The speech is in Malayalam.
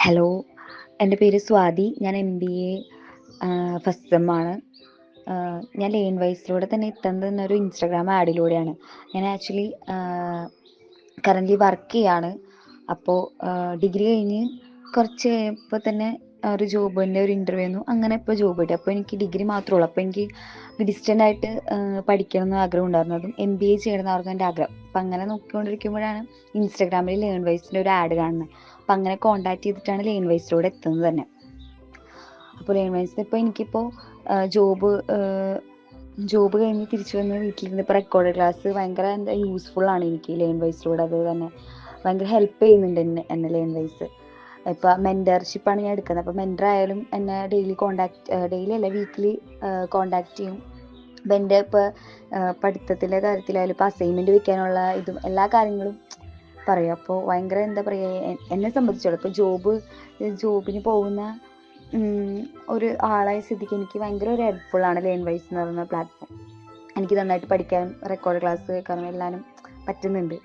ഹലോ എന്റെ പേര് സ്വാതി. ഞാൻ എം ബി എ ഫസ്റ്റ് സെമ്മാണ് ഞാൻ ലേൺ വൈസിലൂടെ തന്നെ എത്തുന്നത് എന്നൊരു ഇൻസ്റ്റാഗ്രാം ആഡിലൂടെയാണ് ഞാൻ ആക്ച്വലി കറന്റ്ലി വർക്ക് ചെയ്യാണ്. അപ്പോൾ ഡിഗ്രി കഴിഞ്ഞ് കുറച്ച് കഴിയുമ്പോൾ തന്നെ ഒരു ജോബിന്റെ ഒരു ഇന്റർവ്യൂ ആയിരുന്നു അങ്ങനെ ഇപ്പോൾ ജോബ് കിട്ടി. അപ്പോൾ എനിക്ക് ഡിഗ്രി മാത്രമേ ഉള്ളൂ. അപ്പോൾ എനിക്ക് ഡിസ്റ്റന്റ് ആയിട്ട് പഠിക്കണം എന്ന് ആഗ്രഹം ഉണ്ടായിരുന്നു അതും എം ബി എ ചെയ്യണമെന്നായിരുന്നു എന്റെ ആഗ്രഹം. അപ്പം അങ്ങനെ നോക്കിക്കൊണ്ടിരിക്കുമ്പോഴാണ് ഇൻസ്റ്റാഗ്രാമിൽ ലേൺ വൈസിന്റെ ഒരു ആഡ് കാണുന്നത്. അപ്പം അങ്ങനെ കോണ്ടാക്ട് ചെയ്തിട്ടാണ് ലേൺ വൈസിലൂടെ എത്തുന്നത് തന്നെ. അപ്പോൾ ലേൺ വൈസിൽ ഇപ്പോൾ എനിക്കിപ്പോൾ ജോബ് ജോബ് കഴിഞ്ഞ് തിരിച്ചു വന്ന് വീട്ടിലിരുന്ന് ഇപ്പോൾ റെക്കോർഡ് ക്ലാസ് ഭയങ്കര എന്താ യൂസ്ഫുൾ ആണ് എനിക്ക് ലേൺ വൈസിലൂടെ. അത് തന്നെ ഭയങ്കര ഹെൽപ്പ് ചെയ്യുന്നുണ്ട് എന്നെ എന്നെ ലേൺ വൈസ്. ഇപ്പോൾ മെന്റർഷിപ്പാണ് ഞാൻ എടുക്കുന്നത്. അപ്പോൾ മെന്റർ ആയാലും എന്നെ ഡെയിലി കോണ്ടാക്ട് ഡെയിലി അല്ല വീക്കിലി കോണ്ടാക്ട് ചെയ്യും. അപ്പം എന്റെ ഇപ്പോൾ പഠിത്തത്തിന്റെ കാര്യത്തിലായാലും ഇപ്പോൾ അസൈൻമെന്റ് വെക്കാനുള്ള ഇതും എല്ലാ കാര്യങ്ങളും പറയും. അപ്പോൾ ഭയങ്കര എന്താ പറയുക എന്നെ സംബന്ധിച്ചിടത്തോളം ഇപ്പോൾ ജോബ് ജോബിന് പോകുന്ന ഒരു ആളായ സ്ഥിതിക്ക് എനിക്ക് ഭയങ്കര ഒരു ഹെൽപ്ഫുള്ളാണ് ലേൺ വൈസ് എന്ന് പറയുന്ന പ്ലാറ്റ്ഫോം എനിക്ക് നന്നായിട്ട് പഠിക്കാനും റെക്കോർഡ് ക്ലാസ് കേൾക്കാനും എല്ലാനും പറ്റുന്നുണ്ട്.